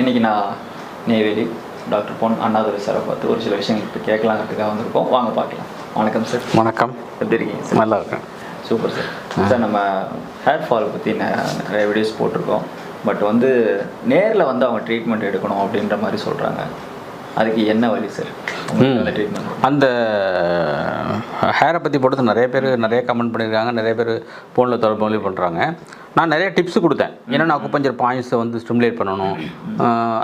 இன்னைக்கு நான் நெய்வேலி டாக்டர் பொன் அண்ணாதுரை சாரை பார்த்து ஒரு சில விஷயங்கள் இப்போ கேட்கலாங்கிறதுக்காக வந்திருக்கோம். வாங்க பார்க்கலாம். வணக்கம் சார். வணக்கம். எப்படி இருக்கீங்க சார்? நல்லா இருக்கேன். Super sir. சார் நம்ம ஹேர் ஃபால் பற்றி நிறைய வீடியோஸ் போட்டிருக்கோம். பட் வந்து நேரில் வந்து அவங்க ட்ரீட்மெண்ட் எடுக்கணும் அப்படின்ற மாதிரி சொல்கிறாங்க அதுக்கு என்ன வழி சார்? அந்த ட்ரீட்மெண்ட்? அந்த ஹேரை பற்றி போட்டது நிறைய பேர் நிறைய கமெண்ட் பண்ணியிருக்காங்க நிறைய பேர் ஃபோனில் தொடர்பு பண்ணுறாங்க நான் நிறைய டிப்ஸ் கொடுத்தேன். என்னென்ன அக்குப்பஞ்சர் பாயிண்ட்ஸை வந்து ஸ்டிமுலேட் பண்ணணும்.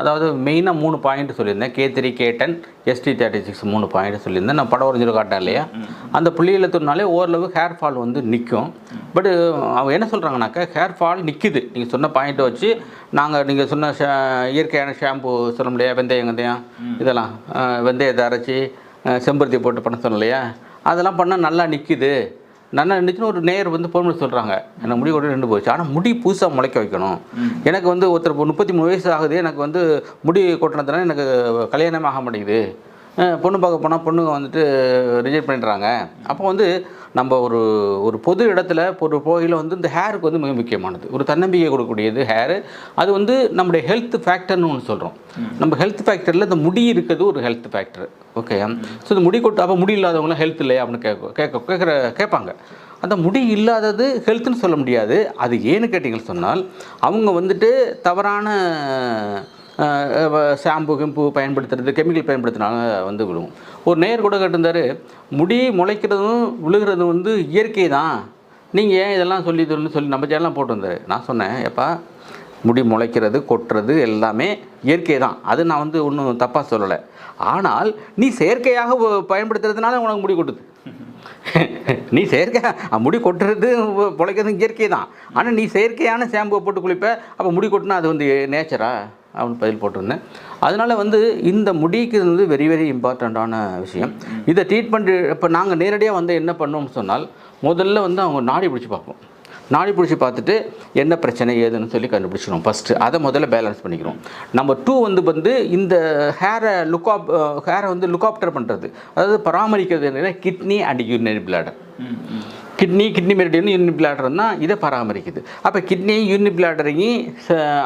அதாவது மெயினாக மூணு பாயிண்ட் சொல்லியிருந்தேன். K three K ten ST thirty six மூணு பாயிண்ட் சொல்லியிருந்தேன். நான் படம் வரைஞ்சிட காட்டேன் இல்லையா? அந்த புள்ளியில் தூர்னாலே ஓரளவு ஹேர் ஃபால் வந்து நிற்கும் பட் அவங்க என்ன சொல்கிறாங்கனாக்கா ஹேர் ஃபால் நிற்குது நீங்கள் சொன்ன பாயிண்ட்டை வச்சு நாங்கள் நீங்கள் சொன்ன ஷே இயற்கையான ஷாம்பு சொல்ல முடியாது. வெந்தயம் வெந்தயம் இதெல்லாம். வெந்தயத்தை அரைச்சி செம்பருத்தி போட்டு பண்ண சொன்னோம் இல்லையா? அதெல்லாம் பண்ணால் நல்லா நிற்குது நல்லா நின்றுச்சுன்னு ஒரு நேர் வந்து ஃபோன் பண்ணி சொல்கிறாங்க எனக்கு முடி கூட ரெண்டு போச்சு. ஆனால் முடி புதுசாக முளைக்க வைக்கணும். எனக்கு வந்து ஒருத்தர் முப்பத்தி மூணு வயசு ஆகுது. எனக்கு வந்து முடி கொட்டினதுனால எனக்கு கல்யாணமே ஆக மாட்டேங்குது. பொண்ணு பார்க்க போனால் பொண்ணுங்க வந்துட்டு ரிஜெக்ட் பண்ணிடுறாங்க. அப்போ வந்து நம்ம ஒரு ஒரு பொது இடத்துல ஒரு கோயிலில் வந்து இந்த ஹேருக்கு வந்து மிக முக்கியமானது. ஒரு தன்னம்பிக்கை கொடுக்கக்கூடியது ஹேரு அது வந்து நம்முடைய ஹெல்த் ஃபேக்டர்னு ஒன்று சொல்கிறோம் நம்ம ஹெல்த் ஃபேக்டரில் இந்த முடி இருக்கிறது ஒரு ஹெல்த் ஃபேக்டர் ஓகே ஸோ இந்த முடி கொட்டு அப்போ முடி இல்லாதவங்களாம் ஹெல்த் இல்லையா? அப்படின்னு கேட்க கேட்க கேட்குற கேட்பாங்க. அந்த முடி இல்லாதது ஹெல்த்துன்னு சொல்ல முடியாது. அது ஏன்னு கேட்டிங்கன்னு சொன்னால் அவங்க வந்துட்டு தவறான ஷாம்பு கிம்பு பயன்படுத்துறது கெமிக்கல் பயன்படுத்தினால வந்து விழுவும் ஒரு நேர் கூட கேட்டிருந்தார் முடி முளைக்கிறதும் விழுகிறதும் வந்து இயற்கை தான் நீங்கள் ஏன் இதெல்லாம் சொல்லி சொல்லி சொல்லி நம்ம சேனலாம் போட்டு நான் சொன்னேன் எப்பா முடி முளைக்கிறது கொட்டுறது எல்லாமே இயற்கை தான் அது நான் வந்து ஒன்றும் தப்பாக சொல்லலை. ஆனால் நீ செயற்கையாக பயன்படுத்துறதுனால உனக்கு முடி கொட்டுது. நீ செயற்கை முடி கொட்டுறது பிழைக்கிறது இயற்கை தான் ஆனால் நீ செயற்கையான ஷாம்புவை போட்டு குளிப்ப அப்போ முடி கொட்டினா அது வந்து நேச்சரா அப்படின்னு பதில் போட்டிருந்தேன். அதனால் வந்து இந்த முடிக்கு வந்து வெரி வெரி இம்பார்ட்டண்ட்டான விஷயம். இதை ட்ரீட்மெண்ட் இப்போ நாங்கள் நேரடியாக வந்து என்ன பண்ணோம்னு சொன்னால் முதல்ல வந்து அவங்க நாடி பிடிச்சி பார்ப்போம் நாடி பிடிச்சி பார்த்துட்டு என்ன பிரச்சனை ஏதுன்னு சொல்லி கண்டுபிடிச்சிடும் ஃபஸ்ட்டு அதை முதல்ல பேலன்ஸ் பண்ணிக்கிறோம். நம்பர் டூ வந்து வந்து இந்த ஹேரை லுக்காப் ஹேரை வந்து லுக்காப்டர் பண்ணுறது அதாவது பராமரிக்கிறது என்னென்னா kidney and urinary bladder kidney kidney meridian urinary பிளாடர்னா இதை பராமரிக்குது. அப்போ கிட்னி யூரினி பிளாடரையும்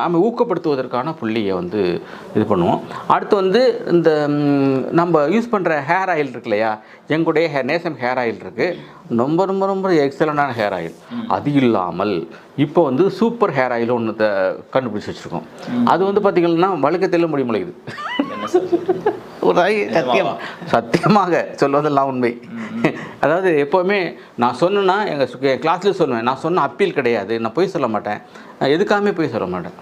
நம்ம ஊக்கப்படுத்துவதற்கான புள்ளியை வந்து இது பண்ணுவோம். அடுத்து வந்து இந்த நம்ம யூஸ் பண்ணுற ஹேர் ஆயில் இருக்கு இல்லையா? எங்களுடைய ஹே நேசம் ஹேர் ஆயில் இருக்குது ரொம்ப ரொம்ப ரொம்ப எக்ஸலண்டான ஹேர் ஆயில் அது இல்லாமல் இப்போ வந்து சூப்பர் ஹேர் ஆயில் ஒன்று கண்டுபிடிச்சி வச்சுருக்கோம். அது வந்து பார்த்திங்கன்னா வழுக்கத்தில் முடி முளைக்குது? ஒரு சத்தியம். சத்தியமாக சொல்வதெல்லாம் உண்மை. அதாவது எப்போவுமே நான் சொன்னேன்னா எங்கள் என் கிளாஸ்லேயும் சொல்லுவேன் நான் சொன்ன அப்பீல் கிடையாது நான் போய் சொல்ல மாட்டேன். எதுக்காமே போய் சொல்ல மாட்டேன்.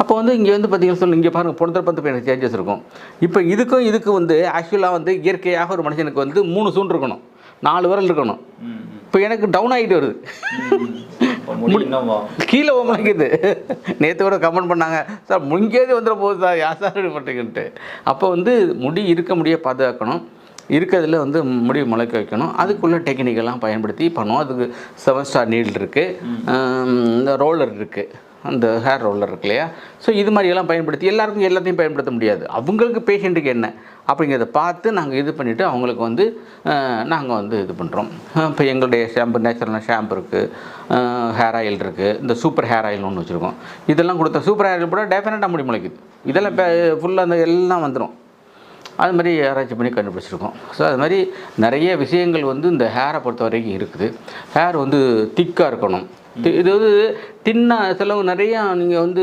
அப்போ வந்து இங்கே வந்து பார்த்தீங்கன்னா சொல்லு இங்கே பாருங்கள் பொண்ணு பத்து எனக்கு சேஞ்சஸ் இருக்கும். இப்போ இதுக்கும் இதுக்கு வந்து ஆக்சுவலாக வந்து இயற்கையாக ஒரு மனுஷனுக்கு வந்து மூணு சூண்டு இருக்கணும் நாலு விரல் இருக்கணும். இப்போ எனக்கு டவுன் ஆகிட்டு வருது. கீழே முளைக்குது நேற்று கூட கமெண்ட் பண்ணாங்க. சார் முங்கேது வந்துட போகுது சார் யா சார் இப்படி பண்ணுறீங்கன்ட்டு அப்போ வந்து முடி இருக்க முடிய பாதுகாக்கணும். இருக்கிறதுல வந்து முடி முளைக்க வைக்கணும். அதுக்குள்ள டெக்னிக்கெல்லாம் பயன்படுத்தி பண்ணுவோம். அதுக்கு செவன் ஸ்டார் நீடில் இருக்குது இந்த ரோலர் இருக்குது அந்த ஹேர் ரோலர் இருக்கு இல்லையா? ஸோ இது மாதிரியெல்லாம் பயன்படுத்தி எல்லாருக்கும் எல்லாத்தையும் பயன்படுத்த முடியாது. அவங்களுக்கு பேஷண்ட்டுக்கு என்ன? அப்படிங்கிறத பார்த்து நாங்கள் இது பண்ணிவிட்டு அவங்களுக்கு வந்து நாங்கள் வந்து இது பண்ணுறோம் இப்போ எங்களுடைய ஷாம்பு நேச்சுரலான ஷாம்பு இருக்குது ஹேர் ஆயில் இருக்குது இந்த சூப்பர் ஹேர் ஆயில் ஒன்று வச்சுருக்கோம். இதெல்லாம் கொடுத்த சூப்பர் ஹேர் ஆயில் கூட டெஃபினட்டாக முடி முளைக்குது. இதெல்லாம் ஃபுல்லாக அந்த எல்லாம் வந்துடும் அது மாதிரி ஆராய்ச்சி பண்ணி கண்டுபிடிச்சிருக்கோம். ஸோ அது மாதிரி நிறைய விஷயங்கள் வந்து இந்த ஹேரை பொறுத்த வரைக்கும் இருக்குது. ஹேர் வந்து திக்காக இருக்கணும். இது வந்து தின்னா சிலவங்க நிறையா நீங்கள் வந்து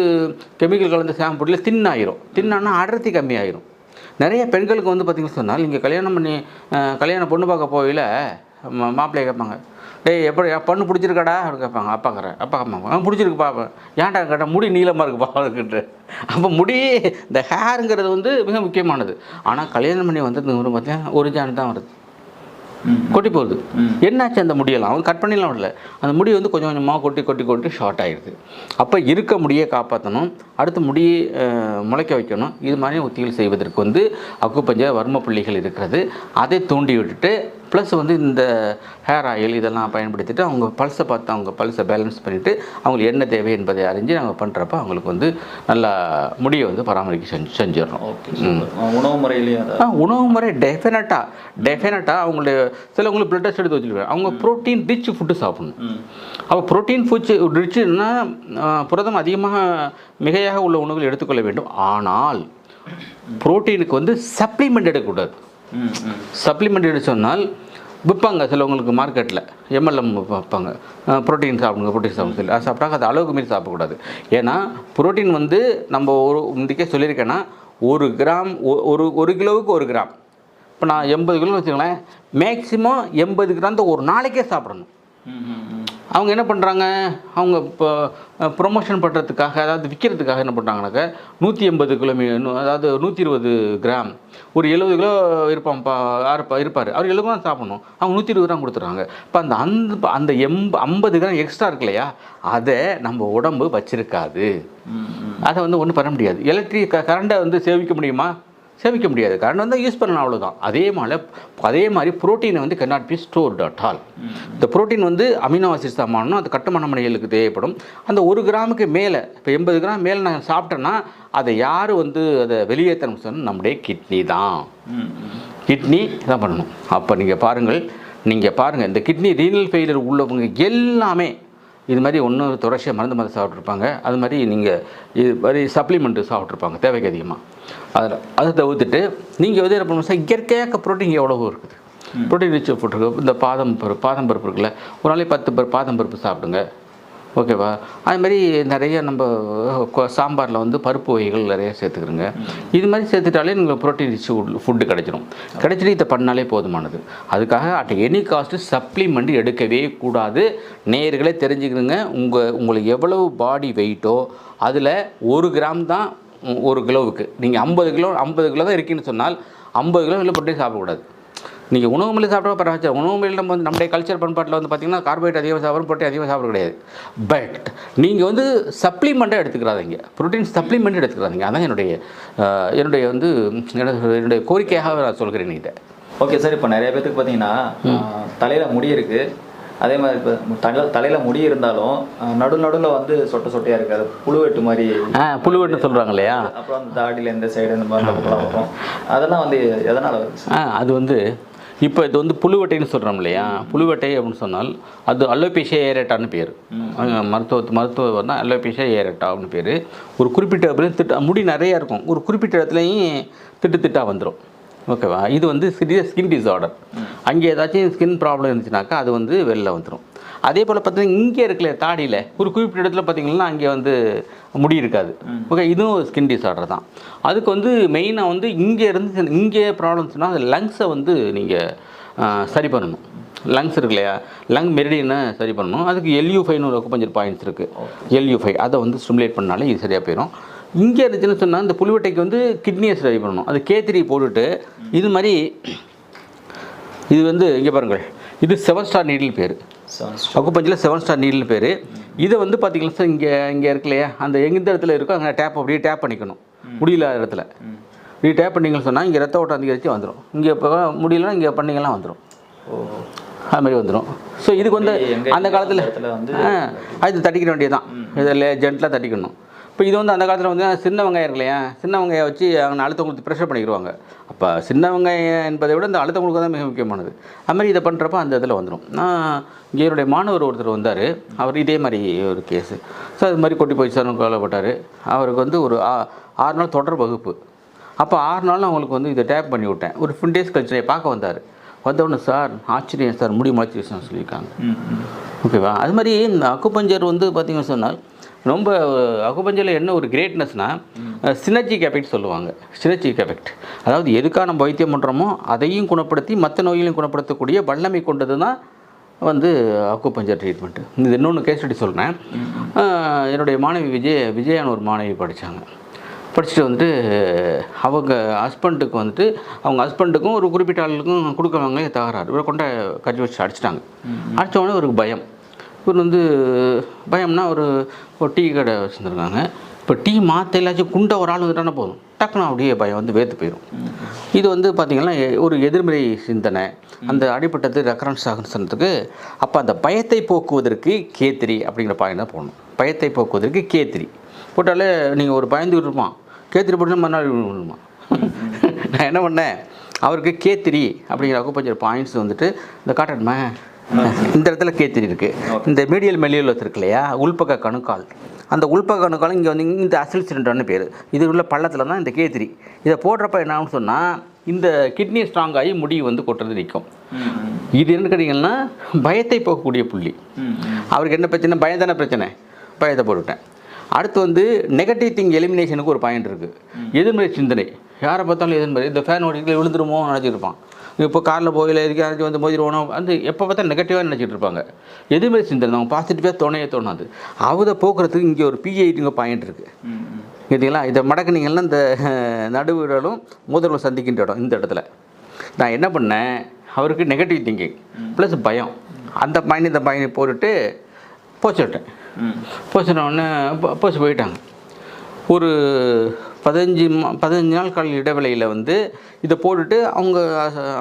கெமிக்கல் கலந்த ஷாம்புல தின்னாயிரும். தின்னான்னா அடர்த்தி கம்மியாயிரும். நிறைய பெண்களுக்கு வந்து பார்த்திங்கன்னு சொன்னால் நீங்கள் கல்யாணம் பண்ணி கல்யாணம் பொண்ணு பார்க்க போகையில் மாப்பிள்ளைய கேட்பாங்க. டேய் எப்படி என் பொண்ணு பிடிச்சிருக்காடா? அப்படின்னு கேட்பாங்க. அப்பாக்கிறேன் அப்பா கேட்பாங்க பிடிச்சிருக்கு பாப்பேன் ஏன்டா? கேட்டால் முடி நீளமாக இருக்கு பாப்பாருக்குன்ற அப்போ முடி இந்த ஹேருங்கிறது வந்து மிக முக்கியமானது. ஆனால் கல்யாணம் பண்ணி வந்தது பார்த்தீங்கன்னா ஒரு ஜான் தான் வருது. கொட்டி போகுது. என்னாச்சு அந்த முடியெல்லாம்? அவங்க கட் பண்ணிடலாம் விடல. அந்த முடி வந்து கொஞ்சம் கொஞ்சமாக கொட்டி கொட்டி கொட்டி ஷார்ட் ஆகிடுது அப்போ இருக்க முடியை காப்பாற்றணும் அடுத்து முடியை முளைக்க வைக்கணும். இது மாதிரி உத்திகள் செய்வதற்கு வந்து அக்குப்பஞ்ச வர்ம புள்ளிகள் இருக்கிறது. அதை தூண்டி விட்டுட்டு ப்ளஸ் வந்து இந்த ஹேர் ஆயில் இதெல்லாம் பயன்படுத்திட்டு அவங்க பல்ஸை பார்த்து அவங்க பல்ஸை பேலன்ஸ் பண்ணிவிட்டு அவங்களுக்கு என்ன தேவை என்பதை அறிஞ்சு நாங்கள் பண்ணுறப்ப அவங்களுக்கு வந்து நல்லா முடியை வந்து பராமரிக்க செஞ்சு செஞ்சிடறோம். Okay super. உணவு முறையிலையும் உணவு முறை டெஃபினட்டாக டெஃபினட்டாக அவங்களுடைய சிலவங்களுக்கு பிளட் டெஸ்ட் எடுத்து வச்சுருக்காங்க. அவங்க ப்ரோட்டீன் ரிச் ஃபுட்டு சாப்பிடணும். அப்போ ப்ரோட்டீன் ஃபுட்ஸ் ரிச்சுன்னா புரதம் அதிகமாக மிகையாக உள்ள உணவுகள் எடுத்துக்கொள்ள வேண்டும். ஆனால் புரோட்டீனுக்கு வந்து சப்ளிமெண்ட் எடுக்கக்கூடாது. சப்ளிமெண்ட் எடுத்து சொன்னால் விற்பாங்க சிலவங்களுக்கு மார்க்கெட்டில் எம்எல்எம் வைப்பாங்க ப்ரோட்டீன் சாப்பிடுங்க ப்ரோட்டீன் சாப்பிடுங்க சொல்லி. அது சாப்பிட்டாங்க அது அளவுக்கு மீறி சாப்பிடக்கூடாது. ஏன்னா புரோட்டீன் வந்து நம்ம ஒரு இன்றைக்கே சொல்லியிருக்கேன்னா ஒரு கிராம் ஒரு ஒரு கிலோவுக்கு ஒரு கிராம். இப்போ நான் எண்பது கிலோ வச்சுக்கோங்களேன். மேக்ஸிமம் எண்பது கிராம் தான் ஒரு நாளைக்கே சாப்பிடணும். அவங்க என்ன பண்ணுறாங்க அவங்க இப்போ ப்ரொமோஷன் பண்ணுறதுக்காக அதாவது விற்கிறதுக்காக என்ன பண்ணுறாங்கனாக்கா நூற்றி எண்பது கிலோமீ அதாவது நூற்றி இருபது கிராம் ஒரு எழுபது கிலோ இருப்பான்ப்பா யாருப்பா இருப்பார். அவர் எழுபது தான் சாப்பிடணும். அவங்க நூற்றி இருபது கிராம் கொடுத்துறாங்க இப்போ அந்த அந்த அந்த எண்ப ஐம்பது கிராம் எக்ஸ்ட்ரா இருக்கு இல்லையா? அதை நம்ம உடம்பு வச்சிருக்காது. அதை வந்து ஒன்றும் பண்ண முடியாது. எலக்ட்ரிக் கரண்ட்டை வந்து சேமிக்க முடியுமா? சேமிக்க முடியாது. கரண்ட் வந்து யூஸ் பண்ணணும் அவ்வளோதான் அதே மாதிரி அதே மாதிரி புரோட்டீனை வந்து cannot be stored at all. இந்த புரோட்டீன் வந்து அமினோ ஆசிட்ஸ் தான் மாறணும். அது கட்டுமான மணிகளுக்கு தேவைப்படும். அந்த ஒரு கிராமுக்கு மேலே இப்போ எண்பது கிராம் மேலே நான் சாப்பிட்டேன்னா அதை யார் வந்து அதை வெளியேற்றணும் சொன்னால் நம்முடைய கிட்னி தான். கிட்னி தான் பண்ணணும். அப்போ நீங்கள் பாருங்கள் நீங்கள் பாருங்கள் இந்த கிட்னி ரீனல் ஃபெயிலியர் உள்ளவங்க எல்லாமே இது மாதிரி ஒன்றும் தொடர்ச்சியாக மருந்து மருந்து சாப்பிட்ருப்பாங்க அது மாதிரி நீங்கள் இது மாதிரி சப்ளிமெண்ட்டு சாப்பிட்ருப்பாங்க தேவைக்கு அதிகமாக அதில் அதை தவிர்த்துட்டு நீங்கள் வந்து என்ன பண்ணணும் இயற்கையாக ப்ரோட்டீன் எவ்வளவோ இருக்குது. ப்ரோட்டீன் ரிச் ஃபுட் இந்த பாதம் பருப்பு பாதம் பருப்பு இருக்குல்ல ஒரு நாளைக்கு பத்து பருப்பு பாதம் பருப்பு சாப்பிடுங்க. ஓகேவா? அது மாதிரி நிறைய நம்ம சாம்பாரில் வந்து பருப்பு வகைகள் நிறைய சேர்த்துக்கிறோங்க. இது மாதிரி சேர்த்துட்டாலே உங்களுக்கு ப்ரோட்டீன் ரிச் ஃபுட்டு கிடைச்சிடும் கிடைச்சிட்டு இதை பண்ணாலே போதுமானது. அதுக்காக அட் எனி காஸ்ட்டு சப்ளிமெண்ட் எடுக்கவே கூடாது. நேர்களே தெரிஞ்சுக்கிறோங்க. உங்கள் உங்களுக்கு எவ்வளவு பாடி வெயிட்டோ அதில் ஒரு கிராம் தான் ஒரு கிலோவுக்கு. நீங்கள் ஐம்பது கிலோ ஐம்பது கிலோ தான் இருக்குன்னு சொன்னால் ஐம்பது கிலோ இல்லை ப்ரோட்டீன் சாப்பிடக்கூடாது. நீங்கள் உணவு முறையில் சாப்பிட்டா பரவாயில்ல உணவு முறையில் நம்ம வந்து நம்முடைய கல்ச்சர் பண்பாட்டில் வந்து பார்த்திங்கன்னா கார்போஹைட்ரேட் அதிகமாக சாப்பிடும் ப்ரோட்டீன் அதிகமாக சாப்பிட கிடையாது பட் நீங்கள் வந்து சப்ளிமெண்ட்டாக எடுத்துக்கிறாதீங்க. Protein supplement எடுத்துக்கிறாதீங்க. அதான் என்னுடைய என்னுடைய வந்து என்னுடைய கோரிக்கையாக நான் சொல்கிறேன் இதை ஓகே சார் இப்போ நிறைய பேத்துக்கு பார்த்தீங்கன்னா தலையில் முடி இருக்கு. அதே மாதிரி இப்போ தலை தலையில் முடி இருந்தாலும் நடு நடுவில் வந்து சொட்ட சொட்டையாக இருக்காது புழுவெட்டு மாதிரி ஆ புழுவெட்டுன்னு சொல்கிறாங்க இல்லையா அப்புறம் அந்த தாடியில் இந்த சைடு இந்த மாதிரி அதெல்லாம் வந்து எதனால் ஆ அது வந்து இப்போ இது வந்து புழுவட்டைன்னு சொல்கிறோம் இல்லையா? புழுவட்டை அப்படின்னு சொன்னால் அது அல்லோபேஷியா ஏரேட்டான்னு பேர். மருத்துவ மருத்துவம் தான் அல்லோபேஷியா ஏரேட்டா அப்படின்னு பேர். ஒரு குறிப்பிட்ட திட்டு முடி நிறையா இருக்கும். ஒரு குறிப்பிட்ட இடத்துலையும் திட்டு திட்டாக வந்துடும் ஓகேவா? இது வந்து சிறிய ஸ்கின் டிஸார்டர் அங்கே ஏதாச்சும் ஸ்கின் ப்ராப்ளம் இருந்துச்சுனாக்கா அது வந்து வெளில வந்துடும் அதே போல் பார்த்தீங்கன்னா இங்கே இருக்குல்ல தாடியில் ஒரு குறிப்பிட்ட இடத்துல பார்த்தீங்கன்னா அங்கே வந்து முடி இருக்காது. ஓகே இதுவும் ஒரு ஸ்கின் டிஸார்டர் தான். அதுக்கு வந்து மெயினாக வந்து இங்கே இருந்து இங்கே ப்ராப்ளம்ஸ்னால் அது லங்ஸை வந்து நீங்கள் சரி பண்ணணும். லங்ஸ் இருக்கு இல்லையா? லங் மெரிடியனை சரி பண்ணணும். அதுக்கு எல்யூ ஃபைவ்னு ஒரு அக்குபஞ்சர் பாயிண்ட்ஸ் இருக்குது எல்யூ ஃபைவ் அதை வந்து ஸ்டிமுலேட் பண்ணாலே இது சரியாக போயிடும் இங்கே இருந்துச்சுன்னு சொன்னால் இந்த புலிவட்டைக்கு வந்து கிட்னியை சரி பண்ணணும். அது கேத்திரி போட்டுட்டு இது மாதிரி இது வந்து இங்கே பாருங்கள். இது செவன் ஸ்டார் நீடில் பேர். அக்குப்பஞ்சில் செவன் ஸ்டார் நீடில் பேர். இதை வந்து பார்த்தீங்கன்னா சார் இங்கே இங்கே இருக்கு இல்லையா? அந்த எந்த இடத்துல இருக்கோ அங்கே டேப் அப்படியே டேப் பண்ணிக்கணும். முடியல இடத்துல. இப்படி டேப் பண்ணிங்கன்னு சொன்னால் இங்கே ரத்த ஓட்டம் அதிகரித்து வந்துடும் இங்கே இப்போ முடியலன்னா இங்கே பண்ணிங்கன்னா வந்துடும் அது மாதிரி வந்துடும் ஸோ இதுக்கு வந்து அந்த காலத்தில் அது தட்டிக்கிற வேண்டியதுதான். இதில் ஜென்டலாக தட்டிக்கணும். இப்போ இது வந்து அந்த காலத்தில் வந்து சின்ன வெங்காயம் இருக்கு இல்லையா சின்ன வெங்காயம் வச்சு அவங்க அழுத்தம் கொடுத்து ப்ரெஷர் பண்ணிக்கிடுவாங்க அப்போ சின்ன வெங்காயம் என்பதை விட இந்த அழுத்தம் கொடுக்க தான் மிக முக்கியமானது. அது மாதிரி இதை பண்ணுறப்ப அந்த இதில் வந்துடும் நான் இங்கே என்னுடைய மாணவர் ஒருத்தர் வந்தார். அவர் இதே மாதிரி ஒரு கேஸு ஸோ அது மாதிரி கொட்டி போய் சார் கவலைப்பட்டார் அவருக்கு வந்து ஒரு ஆ- ஆறு நாள் தொடர் வகுப்பு. அப்போ ஆறு நாள் அவங்களுக்கு வந்து இதை டேப் பண்ணி விட்டேன். ஒரு ஃபிஃப்டின் டேஸ் கழிச்சு பார்க்க வந்தார். வந்தவுடனே சார் ஆச்சரியம் சார் முடி முளைச்சிருச்சுன்னு சொல்லியிருக்காங்க. ஓகேவா? அது மாதிரி இந்த அக்குபஞ்சர் வந்து பார்த்தீங்கன்னு சொன்னால் ரொம்ப அக்குபஞ்சரில் என்ன ஒரு கிரேட்னஸ்னால் சினர்ஜிக் எஃபெக்ட் சொல்லுவாங்க. சினர்ஜிக் எஃபெக்ட் அதாவது எதுக்காக நம்ம வைத்தியம் பண்ணுறோமோ அதையும் குணப்படுத்தி மற்ற நோய்களையும் குணப்படுத்தக்கூடிய வல்லமை கொண்டது தான் வந்து அக்குபஞ்சர் ட்ரீட்மெண்ட்டு இது இன்னொன்று கேஸ் ஸ்டடி சொல்கிறேன் என்னுடைய மாணவி விஜய் விஜயான்னு ஒரு மாணவி படித்தாங்க படிச்சுட்டு வந்துட்டு அவங்க ஹஸ்பண்டுக்கு வந்துட்டு அவங்க ஹஸ்பண்டுக்கும் ஒரு குறிப்பிட்ட ஆளுக்கும் கொடுக்குறவங்க தகராறு. இவரை கொண்ட கட்சி வச்சு அடிச்சிட்டாங்க அடிச்ச உடனே இவருக்கு பயம். இவர் வந்து பயம்னா ஒரு ஒரு டீ கடை வச்சுருந்துருக்காங்க. இப்போ டீ மாற்ற எல்லாச்சும் குண்டை ஒரு ஆள் வந்துட்டானே போதும். டக்குனு அப்படியே பயம் வந்து வேத்து போயிடும் இது வந்து பார்த்திங்கன்னா எ- ஒரு எதிர்மறை சிந்தனை. அந்த அடிப்பட்டது ரெக்கரன்ஸ் ஆகுறதுக்கு அப்போ அந்த பயத்தை போக்குவதற்கு கேத்திரி அப்படிங்கிற பாயிண்ட் தான் போடணும். பயத்தை போக்குவதற்கு கேத்திரி. போட்டாலே நீங்கள் ஒரு பயந்துக்கிட்டு இருப்பான் கேத்திரி போட்டு மறுநாள் விழுமா நான் என்ன பண்ணேன்? அவருக்கு கேத்திரி அப்படிங்கிற அக்குப்பஞ்சர் பாயிண்ட்ஸ் வந்துட்டு இந்த காட்டணுமே? இந்த இடத்துல கேத்திரி இருக்குது இந்த மீடியல் மெல்லியல் இருக்கு இல்லையா? உள்பக்க கணுக்கால். அந்த உள்பக்க கணுக்கால் இங்கே வந்து இந்த அசல் சிலிண்டர்னு பேர். இது உள்ள பள்ளத்தில் தான் இந்த கேத்திரி. இதை போடுறப்ப என்ன ஆகும்னு சொன்னால் இந்த கிட்னி ஸ்ட்ராங் ஆகி முடி வந்து கொட்டுறது நிற்கும் இது என்ன கேட்டிங்கன்னா பயத்தை போக்கக்கூடிய புள்ளி. அவருக்கு என்ன பிரச்சனை? பயம் தானே பிரச்சனை? பயத்தை போட்டுவிட்டேன் அடுத்து வந்து நெகட்டிவ் திங் எலிமினேஷனுக்கு ஒரு பாயிண்ட் இருக்குது எதிர்மறை சிந்தனை. யாரை பார்த்தாலும் எதிர்மறை. இந்த ஃபேன் ஓடிக்கல விழுந்துருமோ நினச்சிருப்பான். இப்போ காரில் போகல எதுக்கு யாராச்சும் வந்து மோதிடுவோனோ வந்து எப்போ பார்த்தா நெகட்டிவாக நினச்சிட்டு இருப்பாங்க. எதிர்மறை சிந்தனை? அவங்க பாசிட்டிவாக தோணையே தோணாது. அவதை போக்குறதுக்கு இங்கே ஒரு பிஐடிங்க பாயிண்ட் இருக்குது. கேட்டிங்களா? இதை மடக்குனீங்கன்னா இந்த நடுவிரலும் முதல்வர் சந்திக்கின்ற இடம் இந்த இடத்துல. நான் என்ன பண்ணேன்? அவருக்கு நெகட்டிவ் திங்கிங் ப்ளஸ் பயம். அந்த பாயிண்ட் இந்த பாயிண்ட் போட்டுட்டு போச்சு விட்டேன். ம். போச்சுன உடனே போ- போச்சு போயிட்டாங்க. ஒரு பதினஞ்சு மா பதினஞ்சு நாள் கால இடைவெளியில் வந்து இதை போட்டுட்டு அவங்க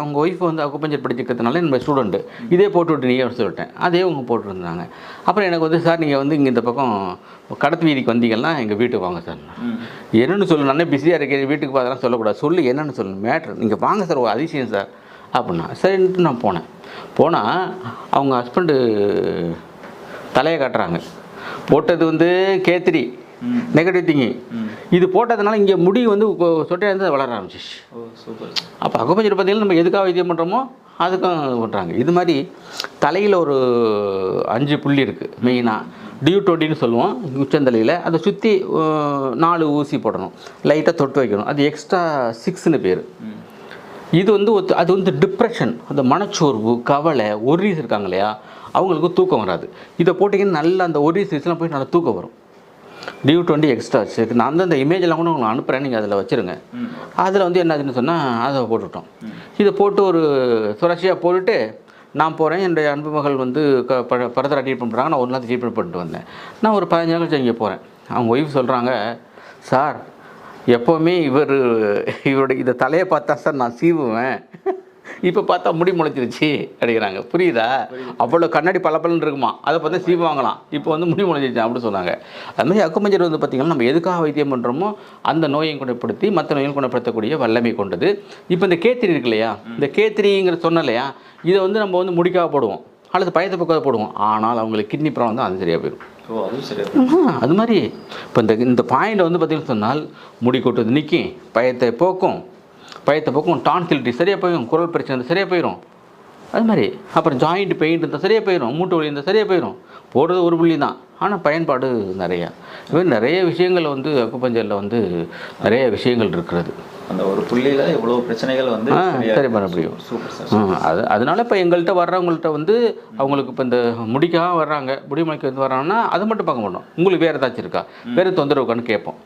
அவங்க ஒய்ஃப் வந்து அக்குப்பஞ்சர் படிச்சிருக்கிறதுனால நம்ம ஸ்டூடெண்ட்டு இதே போட்டு விட்டு சொல்லிட்டேன். அதே அவங்க போட்டுருந்தாங்க அப்புறம் எனக்கு வந்து சார் நீங்கள் வந்து இங்கே இந்த பக்கம் கடத்து வீதிக்கு வந்தீங்கன்னா எங்கள் வீட்டுக்கு வாங்க சார் என்னென்னு சொல்லு நல்லா பிஸியாக இருக்கேன் வீட்டுக்கு அதெல்லாம் சொல்லக்கூடாது. சொல்லு என்னென்னு சொல்லு மேட்ரு நீங்கள் வாங்க சார் ஒரு அதிசயம் சார் அப்படின்னா. சரின்ட்டு நான் போனேன். போனால் அவங்க ஹஸ்பண்டு தலையை காட்டுறாங்க. போட்டது வந்து கேத்திரி நெகட்டிவ் திங்கிங். இது போட்டதுனால இங்கே முடி வந்து சொட்டையாக இருந்து வளர ஆரம்பிச்சிச்சு சூப்பர் அப்போ அக்குப்பஞ்சர் பார்த்தீங்கன்னா நம்ம எதுக்காக வைத்தியம் பண்ணுறோமோ அதுக்கும் பண்ணுறாங்க இது மாதிரி தலையில் ஒரு அஞ்சு புள்ளி இருக்குது மெயினாக டியூ டுவெண்ட்டின்னு சொல்லுவோம் உச்சந்தலையில். அதை சுற்றி நாலு ஊசி போடணும். லைட்டாக தொட்டு வைக்கணும். அது எக்ஸ்ட்ரா சிக்ஸ்னு பேர். இது வந்து ஒத்து- அது வந்து டிப்ரெஷன் அந்த மனச்சோர்வு கவலை ஒரீஸ் இருக்காங்க இல்லையா? அவங்களுக்கு தூக்கம் வராது. இதை போட்டிங்கன்னா நல்லா அந்த ஒரீஸ் போய் நல்லா தூக்கம் வரும். டியூ டுவெண்ட்டி எக்ஸ்ட்ரா வச்சு நான் வந்து அந்த இமேஜெல்லாம் கூட உங்களுக்கு அனுப்புகிறேன் நீங்கள் அதில் வச்சுருங்க. அதில் வந்து என்னாச்சுன்னு சொன்னால் அதை போட்டுவிட்டோம் இதை போட்டு ஒரு சுரட்சியாக போட்டுட்டு நான் போகிறேன் என்னுடைய அன்பு மகள் வந்து க பரதரா ட்ரீட்மெண்ட் பண்ணுறாங்க நான் ஒரு நாள் ட்ரீட்மெண்ட் பண்ணிட்டு வந்தேன். நான் ஒரு பதினஞ்சு நாள் கழிச்சு இங்கே போகிறேன் அவங்க ஒய்ஃப் சொல்கிறாங்க சார் எப்போவுமே இவர் இவருடைய இந்த தலையை பார்த்தா சார் நான் சீவுவேன். இப்போ பார்த்தா முடி முளைச்சிருச்சு அப்படிங்கிறாங்க. புரியுதா? அவ்வளோ கண்ணாடி பளபளன்னு இருக்குமா? அதை பார்த்தா சீவு வாங்கலாம். இப்போ வந்து முடி முளைச்சிருச்சு அப்படின்னு சொன்னாங்க. அது மாதிரி அக்குமஞ்சர் வந்து பார்த்திங்கன்னா நம்ம எதுக்காக வைத்தியம் பண்ணுறோமோ அந்த நோயை குணப்படுத்தி மற்ற நோயை குணப்படுத்தக்கூடிய வல்லமை கொண்டது. இப்போ இந்த கேத்திரி இருக்கு இல்லையா? இந்த கேத்திரிங்கிற சொன்ன இல்லையா? இதை வந்து நம்ம வந்து முடிக்காக போடுவோம். அல்லது பயத்தை பக்கம் போடுவோம். ஆனால் அவங்களுக்கு கிட்னி ப்ராப்ளம் தான் அது சரியாக போயிடும். அது மாதிரி. இப்போ இந்த இந்த பாயிண்ட் வந்து பார்த்தீங்கன்னு சொன்னால் முடி கொட்டுறது நிற்கும் பயத்தை போக்கும். பயத்தை போக்கும் டான்சிலிட்டி சரியாக போயிடும் குரல் பிரச்சனை இருந்தா சரியாக போயிடும் அது மாதிரி அப்புறம் ஜாயிண்ட் பெயின் இருந்தால் சரியாக போயிடும் மூட்டு வலி இருந்தால் சரியாக போயிடும் போடுறது ஒரு புள்ளி தான் ஆனால் பயன்பாடு நிறையா. இது நிறைய விஷயங்கள் வந்து அக்குப்பஞ்சரில் வந்து நிறைய விஷயங்கள் இருக்கிறது. அந்த ஒரு புள்ளியில இவ்வளவு பிரச்சனைகள் வந்து சரி பண்ண முடியும். அது அதனால இப்போ எங்கள்கிட்ட வர்றவங்கள்ட்ட வந்து அவங்களுக்கு இப்போ இந்த முடிக்காக வர்றாங்க முடிமலைக்கு வந்து வர்றாங்கன்னா அதை மட்டும் பார்க்க மாட்டோம். உங்களுக்கு வேறு ஏதாச்சும் இருக்கா? வேறு தொந்தரவுக்கான்னு கேட்போம்.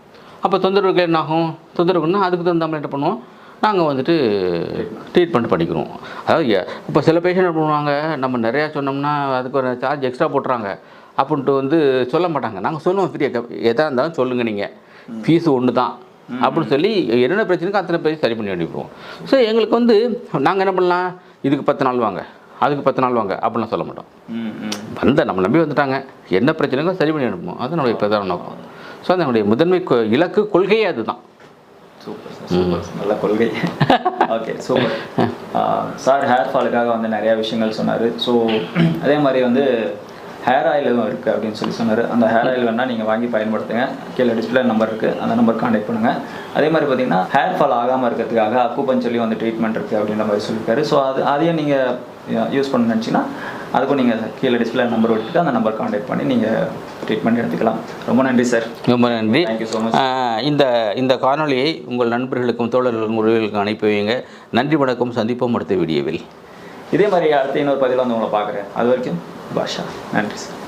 அப்போ தொந்தரவுக்கு என்ன ஆகும்? தொந்தரவுக்குன்னா அதுக்கு தகுந்த மாதிரி என்ன பண்ணுவோம்? நாங்கள் வந்துட்டு ட்ரீட்மெண்ட் பண்ணிக்கிறோம். அதாவது இப்போ சில பேஷண்ட் என்ன பண்ணுவாங்க நம்ம நிறையா சொன்னோம்னா அதுக்கு ஒரு சார்ஜ் எக்ஸ்ட்ரா போட்டுறாங்க. அப்படின்ட்டு வந்து சொல்ல மாட்டாங்க. நாங்கள் சொல்லுவோம் ஃப்ரீயாக எதாக இருந்தாலும் சொல்லுங்கள் நீங்கள் ஃபீஸு ஒன்று தான் அப்படின்னு சொல்லி என்னென்ன பிரச்சனைக்கு அத்தனை பேர் சரி பண்ணி அனுப்பிடுவோம். ஸோ எங்களுக்கு வந்து நாங்கள் என்ன பண்ணலாம்? இதுக்கு பத்து நாள் வாங்க. அதுக்கு பத்து நாள் வாங்க. அப்படிலாம் சொல்ல மாட்டோம். வந்த நம்ம நம்பி வந்துட்டாங்க. என்ன பிரச்சனைக்கோ சரி பண்ணி அனுப்புவோம். அது நம்மளுடைய பிரதான நோக்கம். ஸோ அதனுடைய முதன்மை இலக்கு கொள்கையே அதுதான். Super sir super. நல்ல கொள்கை. ஓகே சூப்பர் சார் ஹேர் ஃபாலுக்காக வந்து நிறைய விஷயங்கள் சொன்னார். ஸோ அதே மாதிரி வந்து ஹேர் ஆயிலும் இருக்குது அப்படின்னு சொல்லி சொன்னார். அந்த ஹேர் ஆயில் வேணால் நீங்கள் வாங்கி பயன்படுத்துங்க. கீழே டிஸ்பிளே நம்பர் இருக்குது அந்த நம்பர் காண்டாக்ட் பண்ணுங்கள் அதே மாதிரி பார்த்தீங்கன்னா ஹேர் ஃபால் ஆகாமல் இருக்கிறதுக்காக அக்குபஞ்சர்லேயும் வந்து ட்ரீட்மெண்ட் இருக்குது அப்படின்ற மாதிரி சொல்லியிருக்காரு. ஸோ அது அதையும் நீங்கள் யூஸ் பண்ண நினச்சிங்கன்னா அதுக்கும் நீங்கள் கீழே டிஸ்பிளே நம்பர் விட்டுட்டு அந்த நம்பர் காண்டாக்ட் பண்ணி நீங்கள் ட்ரீட்மெண்ட் எடுத்துக்கலாம். ரொம்ப நன்றி சார் ரொம்ப நன்றி. Thank you so much. ஆஹ் இந்த இந்த காணொளியை உங்கள் நண்பர்களுக்கும் தோழர்களுக்கும் உறவுகளுக்கும் அனுப்பி வைங்க நன்றி வணக்கம். சந்திப்போம் அடுத்த வீடியோவில். இதே மாதிரி அடுத்த இன்னொரு பதிவில் வந்து உங்களை பார்க்குறேன். அது வரைக்கும் பாஷா. நன்றி சார்